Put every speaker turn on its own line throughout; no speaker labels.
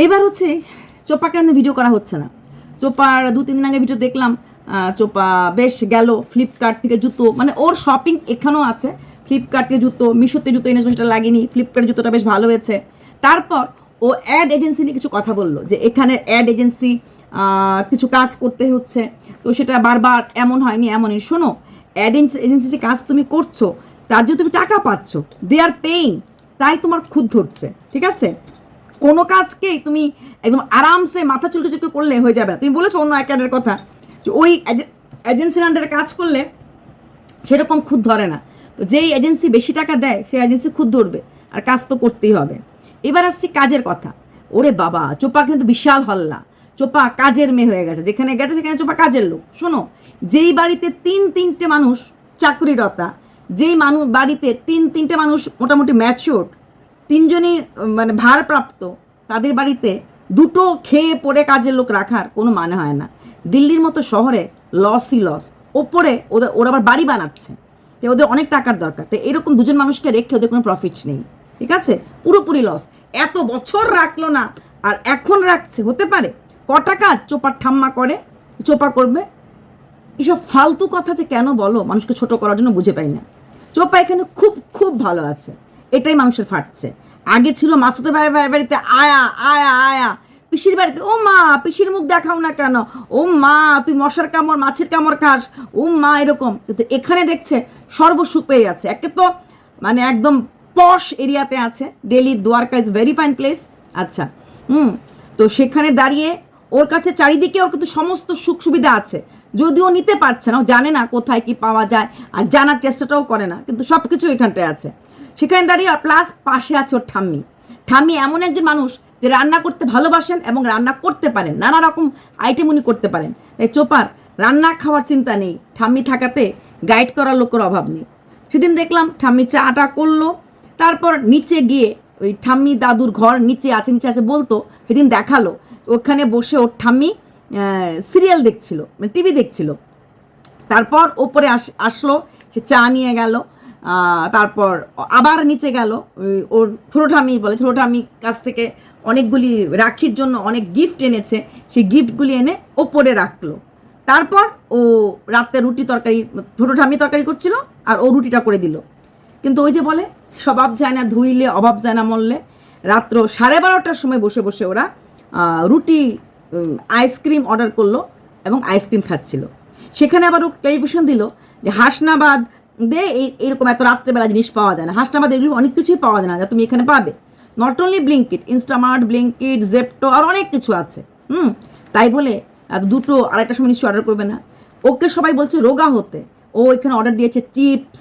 এইবার হচ্ছে চোপাকে ভিডিও করা হচ্ছে না? চোপার দু, তিন দিন আগে ভিডিও দেখলাম চোপা বেশ গেল ফ্লিপকার্ট থেকে জুতো মানে ওর শপিং এখানেও আছে। ফ্লিপকার্ট থেকে জুতো মিশোতে জুতো এনেছে, সেটা লাগেনি ফ্লিপকার্ট জুতোটা বেশ ভালো হয়েছে। তারপর ও অ্যাড এজেন্সি নিয়ে কিছু কথা বলল, যে এখানের অ্যাড এজেন্সি কিছু কাজ করতে হচ্ছে। তো সেটা বারবার এমন হয়নি, এমনই। শোনো অ্যাড এজেন্সি যে কাজ তুমি করছ, তার জন্য তুমি টাকা পাচ্ছ। দে আর পেইং তাই তোমার খুদ ধরছে, ঠিক আছে? কোনো কাজকেই তুমি একদম আরামসে মাথা চুলকে চুলকে করলে হয়ে যাবে তুমি বলেছ অন্য একাডের কথা, যে ওই এজেন্সির আন্ডারে কাজ করলে সেরকম খুদ ধরে না। তো যেই এজেন্সি বেশি টাকা দেয়, সেই এজেন্সি খুদ ধরবে, আর কাজ তো করতেই হবে। এবার আসছি কাজের কথা। ওরে বাবা, চোপা কিন্তু বিশাল হল্লা। চোপা কাজের মেয়ে হয়ে গেছে, যেখানে গেছে সেখানে চোপা কাজের লোক। শোনো, যেই বাড়িতে তিন তিনটে মানুষ চাকরিরতা, যেই মানুষ বাড়িতে তিন তিনটে মানুষ মোটামুটি ম্যাচিওর তিনজনই মানে ভারপ্রাপ্ত, তাদের বাড়িতে দুটো খেয়ে পড়ে কাজের লোক রাখার কোনো মানে হয় না। দিল্লির মতো শহরে লসই লস ওপরে ওদের, ওরা আবার বাড়ি বানাচ্ছে। তো ওদের অনেক টাকার দরকার। তো এরকম দুজন মানুষকে রেখে ওদের কোনো প্রফিট নেই। ঠিক আছে? পুরোপুরি লস এত বছর রাখল না, আর এখন রাখছে। হতে পারে কটা কাজ চোপার ঠাম্মা করে, চোপা করবে। এসব ফালতু কথা যে কেন বলো? মানুষকে ছোট করার জন্য বুঝে পাই না। চোপা এখানে খুব খুব ভালো আছে। এটাই মানুষের ফাটছে। আগে ছিল মাসুতে বাড়িতে আয়া আয়া আয়া। পিসির বাড়িতে, ও মা, পিসির মুখ দেখাও না কেন? ও মা, তুই মশার কামড়, মাছের কামড় খাস। ও মা, এরকম। কিন্তু এখানে দেখছে সর্বসুখ পেয়ে যাচ্ছে। একে তো মানে একদম পশ এরিয়াতে আছে। Delhi Dwarka is very fine place আচ্ছা হুম, তো সেখানে দাঁড়িয়ে ওর কাছে চারিদিকে ওর কিন্তু সমস্ত সুখ সুবিধা আছে। যদিও নিতে পারছে না, ও জানে না কোথায় কি পাওয়া যায়। আর জানার চেষ্টাটাও করে না। কিন্তু সব কিছু এখানটায় আছে। সেখানে দাঁড়িয়ে প্লাস পাশে আছে ওর ঠাম্মি। ঠাম্মি এমন একজন মানুষ যে রান্না করতে ভালোবাসেন এবং রান্না করতে পারেন, নানা রকম আইটেম উনি করতে পারেন। তাই চোপার, রান্না খাওয়ার চিন্তা নেই, ঠাম্মি থাকাতে গাইড করার লোকের অভাব নেই। সেদিন দেখলাম ঠাম্মি চাটা করল, তারপর নিচে গিয়ে ওই ঠাম্মি দাদুর ঘর নিচে আছে নিচে আছে বলতো, সেদিন দেখাল। ওখানে বসে ওর ঠাম্মি সিরিয়াল দেখছিল মানে টিভি দেখছিল। তারপর ওপরে আস, আসলো, সে চা নিয়ে গেল তারপর আবার নিচে গেল। ওর ছোটো ঠামি বলে ছোটো ঠামির কাছ থেকে অনেকগুলি রাখির জন্য অনেক গিফট এনেছে। সেই গিফটগুলি এনে ওপরে রাখল। তারপর ও রাতে রুটি তরকারি ছোটো তরকারি করছিল আর ও রুটিটা করে দিল। কিন্তু ওই যে বলে স্বভাব যায় না, ধুইলে, অভাব যায় না, মরলে। রাত্র সাড়ে বারোটার সময় বসে বসে ওরা রুটি আইসক্রিম অর্ডার করল এবং আইসক্রিম খাচ্ছিল। সেখানে আবার ও ক্লারিফিকেশন দিল যে হাসনাবাদ দে এরকম এত রাত্রেবেলা জিনিস পাওয়া যায় না। হাসনাবাদ এগুলো অনেক কিছুই পাওয়া যায় না, যা তুমি এখানে পাবে। Not only Blinkit Instamart Blinkit Zepto আর অনেক কিছু আছে, হুম? তাই বলে দুটো আড়াইটার সময় নিশ্চয়ই অর্ডার করবে না। ওকে সবাই বলছে রোগা হতে। ও এখানে অর্ডার দিয়েছে চিপস,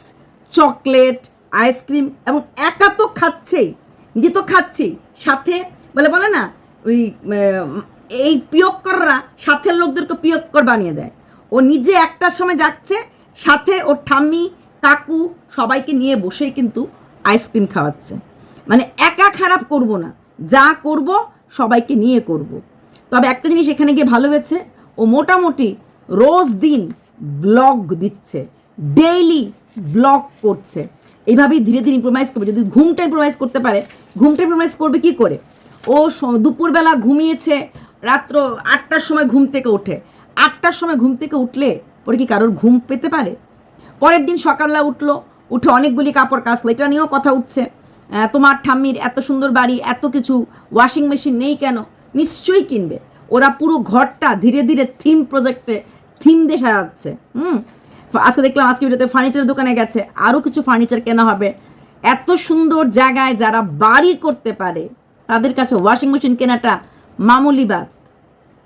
চকলেট আইসক্রিম এবং একা তো খাচ্ছেই, নিজে তো খাচ্ছেই। সাথে বলে বলে না, ওই এই পিয়ক্কররা সাথের লোকদেরকে পিয়ক্কর বানিয়ে দেয়। ও নিজে একটার সময় যাচ্ছে, সাথে ওর ঠাম্মি কাকু সবাইকে নিয়ে বসেই কিন্তু আইসক্রিম খাওয়াচ্ছে। মানে একা খারাপ করব না। যা করব, সবাইকে নিয়ে করব। তবে একটা জিনিস এখানে গিয়ে ভালো হয়েছে, ও মোটামুটি রোজ দিন ব্লগ দিচ্ছে, ডেইলি ব্লগ করছে। এইভাবেই ধীরে ধীরে ইম্প্রোভাইজ করবে। যদি ঘুমটা ইম্প্রোভাইজ করতে পারে, ঘুমটা ইম্প্রোভাইজ করবে কি করে? ও দুপুরবেলা ঘুমিয়েছে, রাত্র আটটার সময় ঘুম থেকে ওঠে। আটটার সময় ঘুম থেকে উঠলে পরে কি কারোর ঘুম পেতে পারে? পরের দিন সকালবেলা উঠল, উঠে অনেকগুলি কাপড় কাচলো। এটা নিয়েও কথা উঠছে। তোমার ঠাম্মির এত সুন্দর বাড়ি, এত কিছু ওয়াশিং মেশিন নেই কেন? নিশ্চয়ই কিনবে। ওরা পুরো ঘরটা ধীরে ধীরে থিম প্রজেক্টে থিম দিয়ে সাজাচ্ছে। হুম? আজকে দেখলাম, আজকে ভিডিওতে ফার্নিচারের দোকানে গেছে। আরও কিছু ফার্নিচার কেনা হবে। এত সুন্দর জায়গায় যারা বাড়ি করতে পারে, তাদের কাছে ওয়াশিং মেশিন কেনাটা মামুলি বাদ।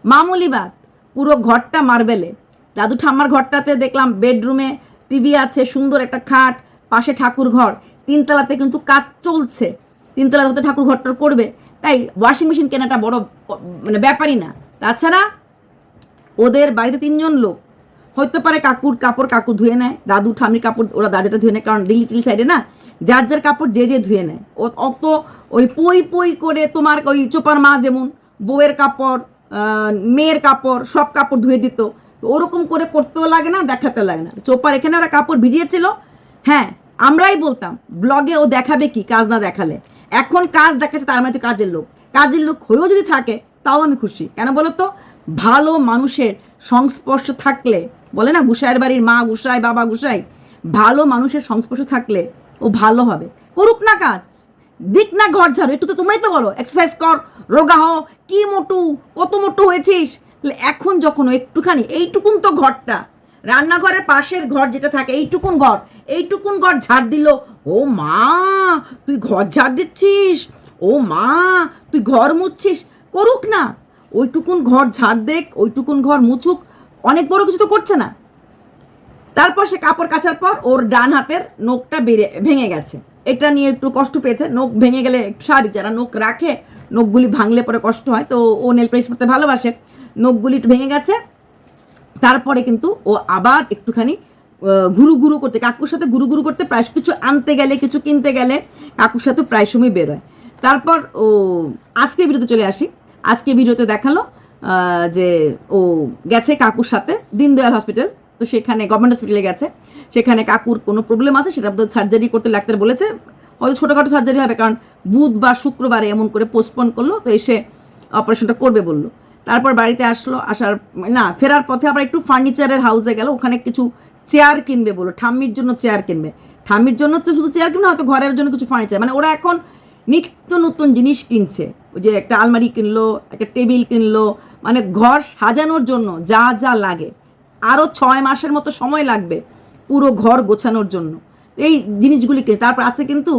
মামুলি বাদ। পুরো ঘরটা মার্বেলে দাদু ঠাম্মার ঘরটাতে দেখলাম বেডরুমে টিভি আছে, সুন্দর একটা খাট, পাশে ঠাকুর ঘর তিনতলাতে কিন্তু কাজ চলছে। তিনতলাতে হয়তো ঠাকুর ঘরটা করবে। তাই ওয়াশিং মেশিন কেনাটা বড় মানে ব্যাপারই না। তাছাড়া ওদের বাড়িতে তিনজন লোক। হতে পারে কাকুর কাপড় কাকু ধুয়ে নেয়, দাদু ঠামির কাপড় ওরা দাদাটা ধুয়ে নেয়, কারণ দিল্লি টিলি সাইডে না, যার যার কাপড় যে যে ধুয়ে নেয়। ও অত ওই পই পই করে তোমার ওই চোপার মা যেমন, বউয়ের কাপড় মেয়ের কাপড়, সব কাপড় ধুয়ে দিত। ওরকম করে করতেও লাগে না, দেখাতে লাগে না। চোপার এখানে ওরা কাপড় ভিজিয়েছিল। হ্যাঁ আমরাই বলতাম, ব্লগে ও দেখাবে কি, কাজ না দেখালে? এখন কাজ দেখাচ্ছে, তার মানে তো কাজের লোক। কাজের লোক হয়েও যদি থাকে, তাও আমি খুশি। কেন বলো তো? ভালো মানুষের সংস্পর্শ থাকলে, বলে না, গুসাইয়ের বাড়ির মা গুসাই, বাবা গুসাই, ভালো মানুষের সংস্পর্শ থাকলে ও ভালো হবে। করুক না কাজ। দিক না ঘর ঝাড়ু, একটু তো তোমরাই তো বলো। এক্সারসাইজ কর, রোগা হ কি মোটু, কত মোটু হয়েছিস? এখন যখন একটুখানি, এইটুকুন তো ঘরটা, রান্নাঘরের পাশের ঘর যেটা থাকে, এইটুকুন ঘর এইটুকুন ঘর ঝাড় দিল, ও মা, তুই ঘর ঝাড় দিচ্ছিস? ও মা, তুই ঘর মুছছিস? করুক না, ওইটুকুন ঘর ঝাড় দেখ, ওইটুকুন ঘর মুছুক, অনেক বড় কিছু তো করছে না। তারপর সে কাপড় কাচার পর ওর ডান হাতের নখটা বেড়ে, ভেঙে গেছে। এটা নিয়ে একটু কষ্ট পেয়েছে, নখ ভেঙে গেলে একটু স্বাভাবিক, যারা নখ রাখে, নখগুলি ভাঙলে পরে কষ্ট হয়, তো ও নেল পেস্ট করতে ভালোবাসে। নখগুলি ভেঙে গেছে। তারপরে কিন্তু ও আবার একটুখানি ঘুরু ঘুরু করতে, কাকুর সাথে ঘুরু ঘুরু করতে প্রায় কিছু আনতে গেলে, কিছু কিনতে গেলে কাকুর সাথে প্রায় সময় বেরোয়। তারপর ও আজকে ভিডিওতে চলে আসি। আজকে ভিডিওতে দেখাল যে ও গেছে কাকুর সাথে দিনদয়াল হসপিটাল। তো সেখানে গভর্নমেন্ট হসপিটালে গেছে। সেখানে কাকুর কোনো প্রবলেম আছে? সেটা সার্জারি করতে ডাক্তার বলেছে। হয়তো ছোটোখাটো সার্জারি হবে, কারণ বুধবার, শুক্রবারে এমন করে পোস্টপোন করল, তো এসে অপারেশনটা করবে বলল। তারপর বাড়িতে আসলো, আসার, না, ফেরার পথে আবার একটু ফার্নিচারের হাউসে গেল, ওখানে কিছু চেয়ার কিনবে বলো ঠাম্মির জন্য চেয়ার কিনবে। ঠাম্মির জন্য তো শুধু চেয়ার কিনবে, হয়তো ঘরের জন্য কিছু ফার্নিচার মানে ওরা এখন নিত্য নতুন জিনিস কিনছে। ওই যে একটা আলমারি কিনলো, একটা টেবিল কিনলো মানে ঘর সাজানোর জন্য যা যা লাগে। আরও ছয় মাসের মতো সময় লাগবে পুরো ঘর গোছানোর জন্য। এই জিনিসগুলি কিনে, তারপর আছে কিন্তু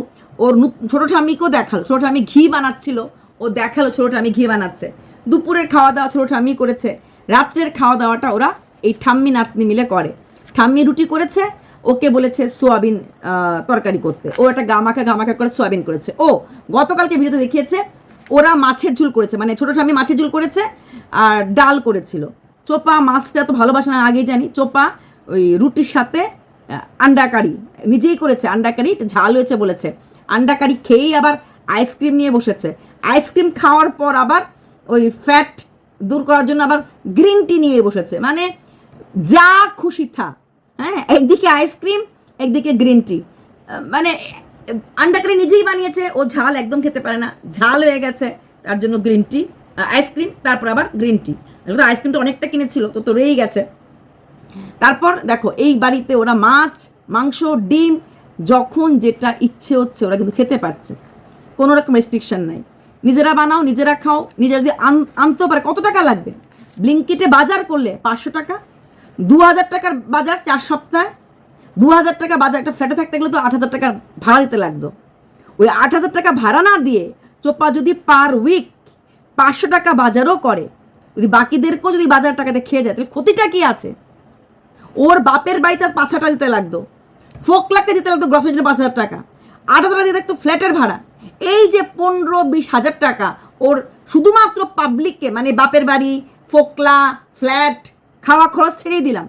ওর ছোটো ঠাম্মিকেও দেখাল, ছোটো ঠাম্মি ঘি বানাচ্ছিল, ও দেখাল ছোটো ঠাম্মি ঘি বানাচ্ছে। দুপুরের খাওয়া দাওয়া ছোটো ঠাম্মি করেছে। রাত্রের খাওয়া দাওয়াটা ওরা এই ঠাম্মি নাতনি মিলে করে। ঠাম্মি রুটি করেছে, ওকে বলেছে সোয়াবিন তরকারি করতে। ও একটা গামাখা গামাখা করে সোয়াবিন করেছে। ও গতকালকে ভিডিওতে দেখিয়েছে, ওরা মাছের ঝুল করেছে। মানে ছোটো ঠাম্মি মাছের ঝুল করেছে আর ডাল করেছিল। চোপা মাছটা তো ভালোবাসে না, আগেই জানি। চোপা ওই রুটির সাথে আন্ডা কারি নিজেই করেছে আন্ডা কারি ঝাল হয়েছে বলেছে। আন্ডা কারি খেয়েই আবার আইসক্রিম নিয়ে বসেছে। আইসক্রিম খাওয়ার পর আবার ফ্যাট দূর করার জন্য আবার গ্রিন টি নিয়ে বসেছে। মানে যা খুশি থা হ্যাঁ? একদিকে আইসক্রিম একদিকে গ্রিন টি মানে আন্ডা কারি নিজেই বানিয়েছে, ও ঝাল একদম খেতে পারে না। ঝাল হয়ে গেছে, তার জন্য গ্রিন টি আইসক্রিম তারপর আবার গ্রিন টি তো আইসক্রিমটা অনেকটা কিনেছিল, তো তো রয়েই গেছে। তারপর দেখো, এই বাড়িতে ওরা মাছ, মাংস, ডিম, যখন যেটা ইচ্ছে হচ্ছে ওরা কিন্তু খেতে পারছে। কোনো রকম রেস্ট্রিকশন নাই। নিজেরা বানাও, নিজেরা খাও, নিজেরা যদি আন- আনতেও পারে, কত টাকা লাগবে? ব্লিঙ্কিটে বাজার করলে পাঁচশো টাকা দু হাজার টাকার বাজার চার সপ্তাহে দু হাজার টাকা বাজার, একটা ফ্ল্যাটে থাকতে গেলে তো আট হাজার টাকার ভাড়া দিতে লাগতো। ওই আট হাজার টাকা ভাড়া না দিয়ে চোপা যদি পার উইক পাঁচশো টাকা বাজারও করে, যদি বাকিদেরকেও যদি বাজার টাকাতে খেয়ে যায়, তাহলে ক্ষতিটা কী আছে? ওর বাপের বাড়িতে আর পাঁচ হাজার দিতে লাগতো। ফোকলাকে দিতে লাগতো গ্রসের জন্য পাঁচ হাজার টাকা। আট হাজার দিয়ে থাকতো ফ্ল্যাটের ভাড়া। এই যে পনেরো বিশ হাজার টাকা, ওর শুধুমাত্র পাবলিককে মানে বাপের বাড়ি, ফোকলা ফ্ল্যাট খাওয়া খরচ ছেড়েই দিলাম,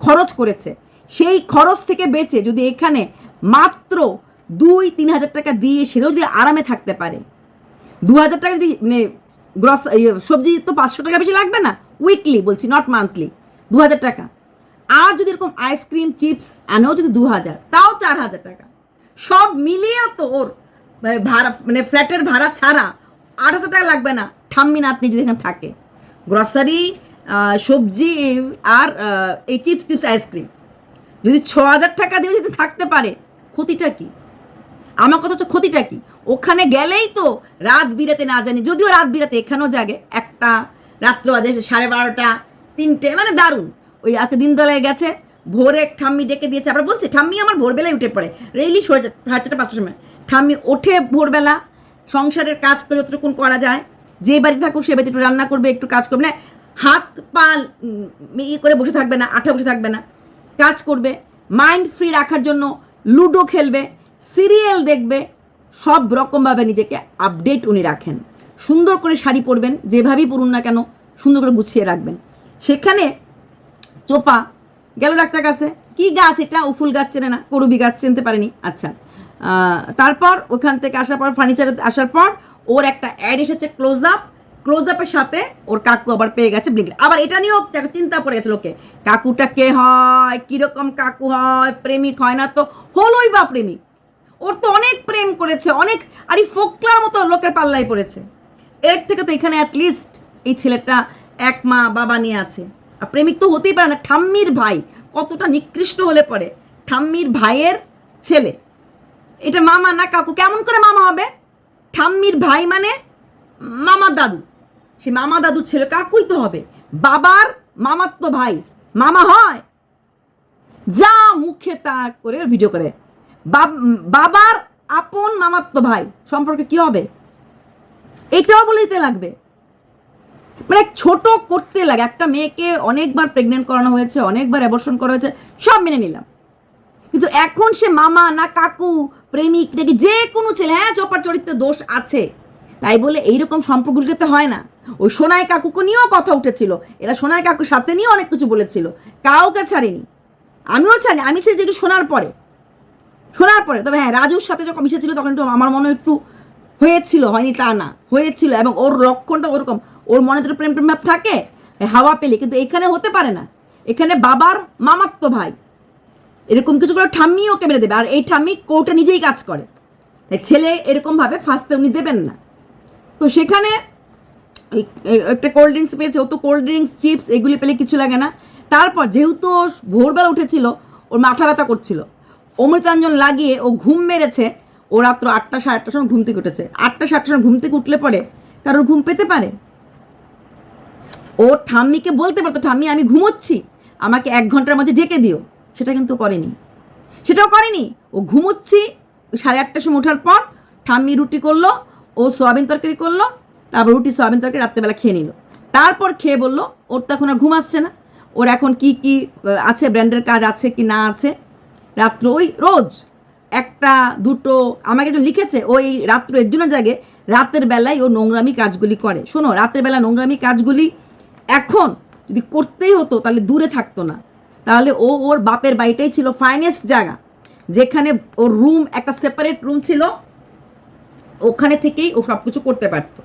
খরচ করেছে। সেই খরচ থেকে বেঁচে যদি এখানে মাত্র দুই, তিন হাজার টাকা দিয়ে সেটাও যদি আরামে থাকতে পারে, দু হাজার টাকা যদি মানে গ্রস সবজি তো পাঁচশো টাকা বেশি লাগবে না? উইকলি বলছি নট মান্থলি দু হাজার টাকা। আর যদি এরকম আইসক্রিম চিপস আনেও যদি দু হাজার, তাও চার হাজার টাকা। সব মিলিয়ে তো ওর ভাড়া মানে ফ্ল্যাটের ভাড়া ছাড়া আট হাজার টাকা লাগবে না। ঠাম্মি নাতনি যদি এখানে থাকে। গ্রসারি সবজি আর এই চিপস টিপস আইসক্রিম যদি ছ হাজার টাকা দিয়ে যদি থাকতে পারে, ক্ষতিটা কি? আমার কথা হচ্ছে ক্ষতিটা কি? ওখানে গেলেই তো রাত বিরাতে না জানি, যদিও রাত বিরাতে এখানেও জাগে। একটা, রাত্র বাজে সাড়ে বারোটা, তিনটে মানে দারুণ। ওই আজকে দিনদলায় গেছে, ভোরে ঠাম্মি ডেকে দিয়েছে। আবার বলছে, ঠাম্মি, আমার ভোরবেলায় উঠে পড়ে। রেইলি সাড়ে চারটা, পাঁচটার সময়। ঠাম্মি ওঠে ভোরবেলা, সংসারের কাজ যতটুকুন করা যায়, যে বাড়ি থাকুক সে বাড়িতে একটু রান্না করবে, একটু কাজ করবে না হাত পা ইয়ে করে বসে থাকবে না, আঠা বসে থাকবে না, কাজ করবে মাইন্ড ফ্রি রাখার জন্য লুডো খেলবে সিরিয়াল দেখবে, সব রকমভাবে নিজেকে আপডেট উনি রাখেন। সুন্দর করে শাড়ি পরবেন, যেভাবেই পরুন না কেন, সুন্দর করে গুছিয়ে রাখবেন। সেখানে চোপা, গেল ডাক্তার কাছে, কি গাছ এটা? ও ফুল গাছ চেনে না, করবি গাছ চিনতে পারেনি আচ্ছা। তারপর ওখান থেকে আসার পর ফার্নিচারে আসার পর, ওর একটা অ্যাড এসেছে ক্লোজ আপ ক্লোজ আপের সাথে ওর কাকু আবার পেয়ে গেছে ব্লিঙ্ক আবার এটা নিয়েও চিন্তা পড়ে গেছে লোকে। কাকুটা কে হয়? কীরকম কাকু হয়? প্রেমিক হয় না তো? হলোই বা প্রেমিক। ওর তো অনেক প্রেম করেছে, অনেক আর এই ফোকলার মতো লোকের পাল্লায় পড়েছে। এর থেকে তো এখানে অ্যাটলিস্ট এই ছেলেটা এক মা বাবা নিয়ে আছে। আর প্রেমিক তো হতেই পারে না। ঠাম্মির ভাই কতটা নিকৃষ্ট হলে পরে। ঠাম্মির ভাইয়ের ছেলে। এটা মামা না কাকু? কেমন করে মামা হবে? ঠাম্মির ভাই মানে মামা দাদু। সে মামা দাদুর ছেলে কাকুই তো হবে। বাবার মামার তো ভাই। মামা হয়। যা মুখে তা করে ভিডিও করে। বাব- বাবার আপন মামাত্ম ভাই। সম্পর্কে কি হবে? এটাও বলেইতে লাগবে। মানে ছোট করতে লাগে। একটা মেয়েকে অনেকবার প্রেগনেন্ট করানো হয়েছে, অনেকবার অ্যাবর্শন করা হয়েছে, সব মেনে নিলাম। কিন্তু এখন সে মামা না কাকু প্রেমিক নাকি যে কোনো ছেলে হ্যাঁ চপার চরিত্রে দোষ আছে। তাই বলে এইরকম সম্পর্কগুলোতে হয় না। ওই সোনাই কাকুকে নিয়েও কথা উঠেছিল। এরা সোনাই কাকুর সাথে নিয়ে অনেক কিছু বলেছিল। কাউকে ছাড়েনি। আমিও ছাড়ি আমি ছেড়ে যেগুলো শোনার পরে। শোনার পরে। তবে হ্যাঁ রাজুর সাথে যখন মিশেছিল, তখন একটু আমার মনে একটু হয়েছিল। হয়নি তা না। হয়েছিল এবং ওর লক্ষণটা ওরকম। ওর মনে তো প্রেম প্রেম ভাব থাকে, হাওয়া পেলে। কিন্তু এখানে হতে পারে না। এখানে বাবার মামাত্ম ভাই। এরকম কিছু ঠাম্মি ওকে মেরে দেবে। আর এই ঠাম্মি কোর্টে নিজেই কাজ করে। তাই ছেলে এরকমভাবে ফাঁসতে উনি দেবেন না। তো সেখানে একটা কোল্ড ড্রিঙ্কস পেয়েছে। ও তো কোল্ড ড্রিঙ্কস চিপস এগুলি পেলে কিছু লাগে না। তারপর যেহেতু ভোরবেলা উঠেছিল, ওর মাথা ব্যথা করছিল। অমৃতাঞ্জন লাগিয়ে ও ঘুম মেরেছে। ও রাত্র আটটা সাড়ে আটটার সময় ঘুম থেকে উঠেছে। আটটা সাতটার সময় ঘুম থেকে উঠলে পরে কারোর ঘুম পেতে পারে? ও ঠাম্মিকে বলতে পারতো, ঠাম্মি, আমি ঘুমোচ্ছি। আমাকে এক ঘণ্টার মধ্যে ডেকে দিও। সেটা কিন্তু করেনি। সেটাও করেনি। ও ঘুমোচ্ছি, সাড়ে আটটার সময় ওঠার পর ঠাম্মি রুটি করল, ও সোয়াবিন তরকারি করল, তারপর রুটি, সোয়াবিন তরকারি রাত্রেবেলা খেয়ে নিল। তারপর খেয়ে বলল, ওর তো এখন আর ঘুম আসছে না। ওর এখন কি কি আছে, ব্র্যান্ডের কাজ আছে কি না আছে? রাত্র ওই রোজ একটা, দুটো, আমাকে একজন লিখেছে, ওই রাত্র এর জন্য জাগে রাতের বেলায় ও নোংরামি কাজগুলি করে। শোনো, রাতের বেলা নোংরামি কাজগুলি এখন যদি করতেই হতো তাহলে দূরে থাকতো না। তাহলে ও ওর বাপের বাড়িটাই ছিল ফাইনেস্ট জায়গা। যেখানে ওর রুম একটা সেপারেট রুম ছিল। ওখানে থেকেই ও সব কিছু করতে পারতো।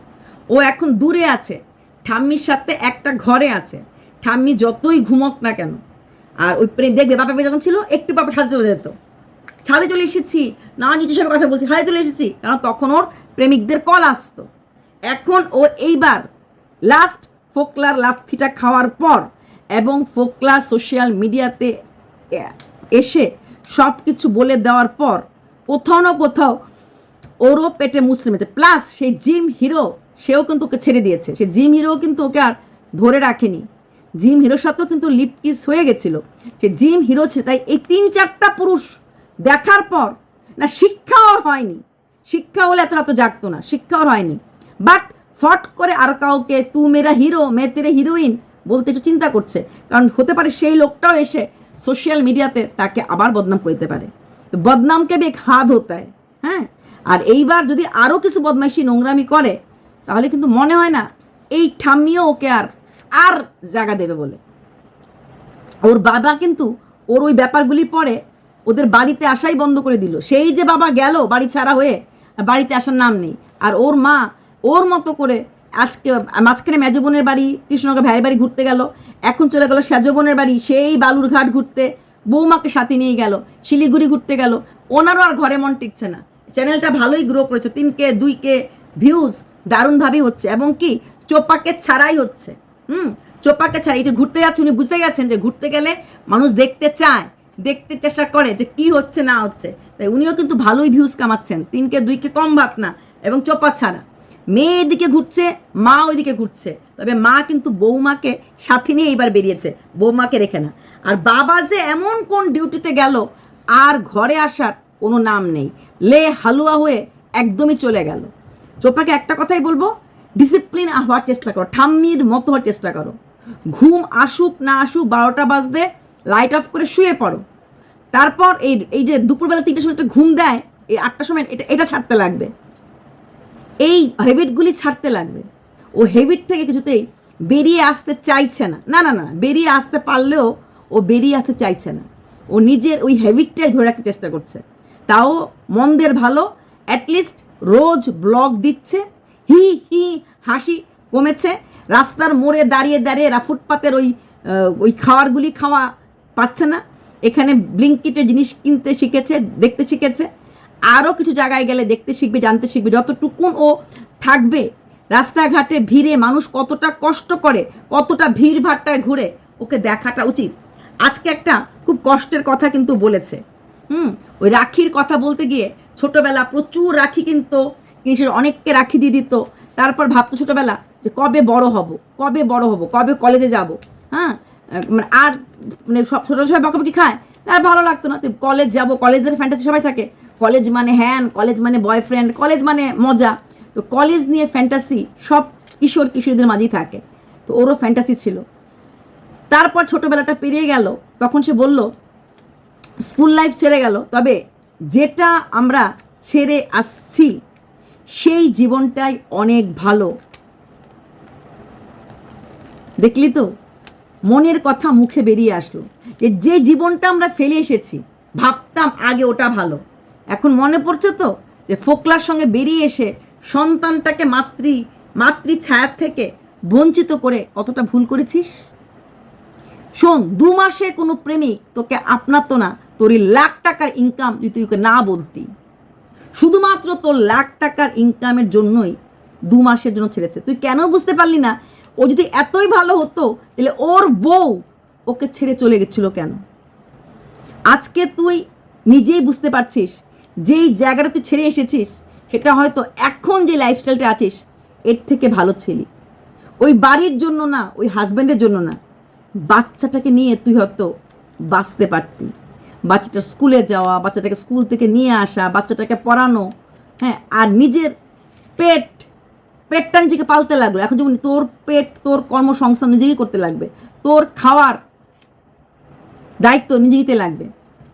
ও এখন দূরে আছে। ঠাম্মির সাথে একটা ঘরে আছে। ঠাম্মি যতই ঘুমক না কেন। আর ওই প্রেম, দেখবে বাপের বাড়ি যখন ছিল, একটু বাপা ছাদে চলে যেত। ছাদে চলে এসেছি। না, নিজের সব কথা বলছি, ছাদে চলে এসেছি। কারণ তখন ওর প্রেমিকদের কল আসতো। এখন ও এইবার লাস্ট ফোকলার লাথিটা খাওয়ার পর এবং ফোকলা সোশ্যাল মিডিয়াতে এসে সব কিছু বলে দেওয়ার পর কোথাও না কোথাও ওরও পেটে মুসলিমেছে প্লাস সেই জিম হিরো, সেও কিন্তু ওকে ছেড়ে দিয়েছে। সে জিম হিরো কিন্তু ওকে আর ধরে রাখেনি। জিম হিরোর সাথেও কিন্তু লিপ কিস হয়ে গেছিল। সে জিম হিরো ছিল তাই এই তিন চারটা পুরুষ দেখার পর না, শিক্ষা ওর হয়নি। শিক্ষা হলে এত রাত জাগতো না, শিক্ষা ওর হয়নি। বাট ফট করে আর কাউকে তু মেরা হিরো মে তেরে হিরোইন বলতে একটু চিন্তা করছে। কারণ হতে পারে সেই লোকটাও এসে সোশ্যাল মিডিয়াতে তাকে আবার বদনাম করে দিতে পারে। তো বদনামকে বেগ হাত হতে হয়? আর এইবার যদি আরও কিছু বদমাইশি নোংরামি করে, তাহলে কিন্তু মনে হয় না এই ঠাম্মিও ওকে আর আর জায়গা দেবে বলে। ওর বাবা কিন্তু ওর ওই ব্যাপারগুলি পরে ওদের বাড়িতে আসাই বন্ধ করে দিল। সেই যে বাবা গেল বাড়ি ছাড়া হয়ে বাড়িতে আসার নাম নেই। আর ওর মা ওর মতো করে আজকে, মাঝখানে মেজবোনের বাড়ি, কৃষ্ণনগর ভাইয়ের বাড়ি ঘুরতে গেল। এখন চলে গেল সেজবোনের বাড়ি, সেই বালুরঘাট ঘুরতে। বৌমাকে সাথে নিয়ে গেল, শিলিগুড়ি ঘুরতে গেল। ওনারও আর ঘরে মন টিকছে না। চ্যানেলটা ভালোই গ্রো করেছে তিন কে দুই কে ভিউজ দারুণভাবেই হচ্ছে এবং কি, চোপাকে ছাড়াই হচ্ছে। হুম, চোপাকে ছাড়া এই যে ঘুরতে যাচ্ছে, উনি বুঝতে গেছেন যে ঘুরতে গেলে মানুষ দেখতে চায়, দেখতে চেষ্টা করে যে কি হচ্ছে, না হচ্ছে। তাই উনিও কিন্তু ভালোই ভিউজ কামাচ্ছেন, তিনকে, দুইকে কম ভাত না, এবং চোপা ছাড়া। মেয়ে এদিকে ঘুরছে মা ওইদিকে ঘুরছে। তবে মা কিন্তু বৌমাকে সাথে নিয়ে এইবার বেরিয়েছে, বৌমাকে রেখে না। আর বাবা যে এমন কোন ডিউটিতে গেল, আর ঘরে আসার কোনো নাম নেই। লে হালুয়া হয়ে একদমই চলে গেল। চোপাকে একটা কথাই বলব ডিসিপ্লিন হওয়ার চেষ্টা করো, ঠাম্মির মতো হওয়ার চেষ্টা করো। ঘুম আসুক না আসুক, বারোটা বাজতে লাইট অফ করে শুয়ে পড়ো। তারপর এই এই যে দুপুরবেলা তিনটের সময় একটা ঘুম দেয়, এই আটটার সময় এটা এটা ছাড়তে লাগবে। এই হ্যাবিটগুলি ছাড়তে লাগবে। ও হ্যাবিট থেকে কিছুতেই বেরিয়ে আসতে চাইছে না। না না না বেরিয়ে আসতে পারলেও ও বেরিয়ে আসতে চাইছে না। ও নিজের ওই হ্যাবিটটাই ধরে রাখতে চেষ্টা করছে। তাও মন্দের ভালো অ্যাটলিস্ট রোজ ব্লগ দিচ্ছে। হি হি, হাসি কমেছে। রাস্তার মোড়ে দাঁড়িয়ে দাঁড়িয়ে ফুটপাতের ওই ওই খাওয়ারগুলি খাওয়া পাচ্ছে না। এখানে ব্লিঙ্কিটের জিনিস কিনতে শিখেছে, দেখতে শিখেছে। আরও কিছু জায়গায় গেলে দেখতে শিখবে, জানতে শিখবে। যতটুকুন ও থাকবে, রাস্তাঘাটে ভিড়ে মানুষ কতটা কষ্ট করে, কতটা ভিড় ভাট্টায় ঘুরে, ওকে দেখাটা উচিত। আজকে একটা খুব কষ্টের কথা কিন্তু বলেছে। হুম, ওই রাখির কথা বলতে গিয়ে ছোটোবেলা প্রচুর রাখি কিন্তু জিনিসের অনেককে রাখি দিয়ে দিত। তারপর ভাবতো ছোটোবেলা যে কবে বড় হব, কবে বড় হব, কবে কলেজে যাব। হ্যাঁ মানে আর মানে সব ছোটো সবাই বকাবকি খায় তার ভালো লাগতো না। কলেজ যাব কলেজের ফ্যান্টাসি সবাই থাকে। কলেজ মানে হ্যান, কলেজ মানে বয়ফ্রেন্ড কলেজ মানে মজা। তো কলেজ নিয়ে ফ্যান্টাসি সব কিশোর কিশোরীদের মাঝেই থাকে। তো ওরও ফ্যান্টাসি ছিল। তারপর ছোটোবেলাটা পেরিয়ে গেল, তখন সে বলল স্কুল লাইফ ছেড়ে গেল, তবে যেটা আমরা ছেড়ে আসছি, সেই জীবনটাই অনেক ভালো। দেখলি তো? মনের কথা মুখে বেরিয়ে আসলো। যে যে জীবনটা আমরা ফেলে এসেছি, ভাবতাম আগে ওটা ভালো। এখন মনে পড়ছে তো যে ফোকলার সঙ্গে বেরিয়ে এসে সন্তানটাকে মাতৃ মাতৃ ছায়ার থেকে বঞ্চিত করে কতটা ভুল করেছিস? শোন, দু মাসে কোনো প্রেমিক তোকে আপনাতো না, তোর লাখ টাকার ইনকাম যদি তুই না বলতি। শুধুমাত্র তোর লাখ টাকার ইনকামের জন্যই দু মাসের জন্য ছেড়েছে। তুই কেন বুঝতে পারলি না? ও যদি এতই ভালো হতো, তাহলে ওর বউ ওকে ছেড়ে চলে গেছিল কেন? আজকে তুই নিজেই বুঝতে পারছিস যেই জায়গাটা তুই ছেড়ে এসেছিস, সেটা হয়তো এখন যে লাইফস্টাইলটা আছিস, এর থেকে ভালো ছিলি। ওই বাড়ির জন্য না, ওই হাজব্যান্ডের জন্য না। বাচ্চাটাকে নিয়ে তুই হয়তো বাঁচতে পারতি। বাচ্চাটা স্কুলে যাওয়া, বাচ্চাটাকে স্কুল থেকে নিয়ে আসা, বাচ্চাটাকে পড়ানো হ্যাঁ আর নিজের পেট, পেটটা নিজেকে পালতে লাগল। এখন যেমন তোর পেট, তোর কর্মসংস্থান নিজেকেই করতে লাগবে। তোর খাওয়ার দায়িত্ব নিজে নিতে লাগবে।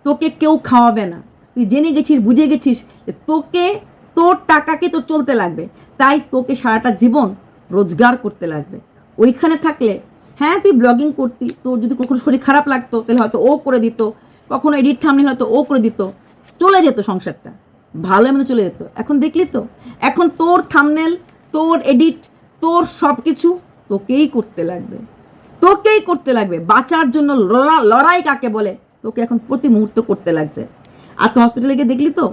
তোকে কেউ খাওয়াবে না। তুই জেনে গেছিস, বুঝে গেছিস তোকে, তোর টাকাকে তোর চলতে লাগবে। তাই তোকে সারাটা জীবন রোজগার করতে লাগবে। ওইখানে থাকলে হ্যাঁ তুই ব্লগিং করতি, তোর যদি কখনো শরীর খারাপ লাগতো, তাহলে হয়তো ও করে দিত, কখনো এডিট থামলে হয়তো ও করে দিত, চলে যেত সংসারটা ভালো মতো চলে যেত। এখন দেখলি তো, এখন তোর থামনেল তোর এডিট তোর সব কিছু তোকেই করতে লাগবে। তোকেই করতে লাগবে। বাঁচার জন্য লড়া- লড়াই কাকে বলে? তোকে এখন প্রতি মুহূর্ত করতে লাগছে। তো হসপিটালে গিয়ে দেখলি তো?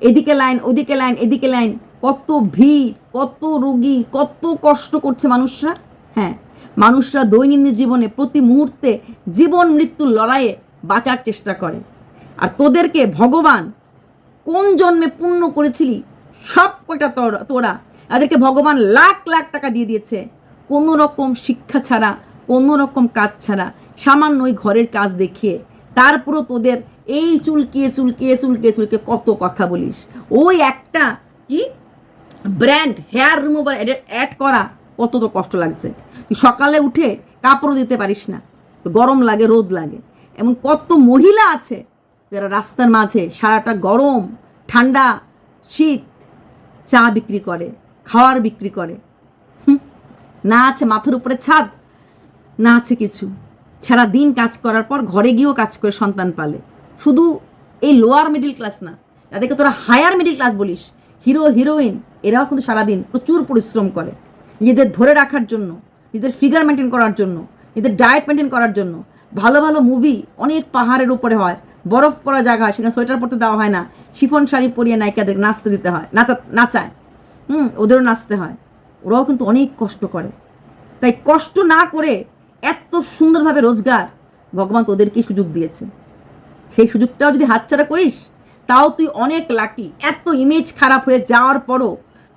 এদিকে লাইন ওদিকে লাইন এদিকে লাইন কত ভিড়, কত রোগী, কত কষ্ট করছে মানুষরা। হ্যাঁ মানুষরা দৈনন্দিন জীবনে প্রতি মুহূর্তে জীবন মৃত্যুর লড়াইয়ে বাঁচার চেষ্টা করে। আর তোদেরকে ভগবান কোন জন্মে পুণ্য করেছিলি সব কটা তোরা। তাদেরকে ভগবান লাখ লাখ টাকা দিয়ে দিয়েছে। কোনো রকম শিক্ষা ছাড়া, কোনো রকম কাজ ছাড়া, সামান্য ওই ঘরের কাজ দেখিয়ে। তারপরও তোদের এই চুলকিয়ে চুলকিয়ে চুলকিয়ে চুলকে কত কথা বলিস। ওই একটা কি? ব্র্যান্ড হেয়ার রিমুভার অ্যাড করা কত তো কষ্ট লাগছে। তুই সকালে উঠে কাপড়ও দিতে পারিস না। তো গরম লাগে, রোদ লাগে। এমন কত মহিলা আছে যারা রাস্তার মাঝে সারাটা গরম, ঠান্ডা, শীত চা বিক্রি করে, খাওয়ার বিক্রি করে। না আছে মাথার উপরে ছাদ, না আছে কিছু। সারা দিন কাজ করার পর ঘরে গিয়েও কাজ করে সন্তান পালে। শুধু এই লোয়ার মিডিল ক্লাস না, যাদেরকে তোরা হায়ার মিডিল ক্লাস বলিস হিরো হিরোইন এরাও কিন্তু সারাদিন প্রচুর পরিশ্রম করে। নিজেদের ধরে রাখার জন্য, নিজেদের ফিগার মেনটেন করার জন্য, নিজেদের ডায়েট মেনটেন করার জন্য। ভালো ভালো মুভি অনেক পাহাড়ের উপরে হয়, বরফ পড়া জায়গা হয়, সেখানে সোয়েটার পরতে দেওয়া হয় না শিফন শাড়ি পরিয়ে নায়িকাদের নাচতে দিতে হয়, নাচা, নাচায়। হুম, ওদেরও নাচতে হয়। ওরাও কিন্তু অনেক কষ্ট করে। তাই কষ্ট না করে এত সুন্দরভাবে রোজগার ভগবান তোদেরকেই সুযোগ দিয়েছে। সেই সুযোগটাও যদি হাতছাড়া করিস, তাও তুই অনেক লাকি এত ইমেজ খারাপ হয়ে যাওয়ার পরও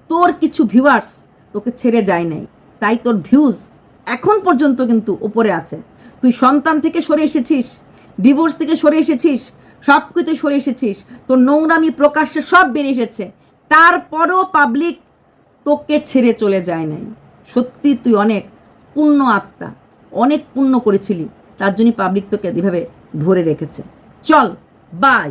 তোর কিছু ভিউয়ার্স তোকে ছেড়ে যায় নাই। তাই তোর ভিউজ এখন পর্যন্ত কিন্তু উপরে আছে। তুই সন্তান থেকে সরে এসেছিস ডিভোর্স থেকে সরে এসেছিস সব কিছু সরে এসেছিস, তোর নোংরামি প্রকাশ্যে সব বেরিয়ে এসেছে। তারপরও পাবলিক তোকে ছেড়ে চলে যায় নাই। সত্যি তুই অনেক পুণ্য আত্মা, অনেক পুণ্য করেছিলি। তার জন্যই পাবলিক তোকে এভাবে ধরে রেখেছে। চল বাই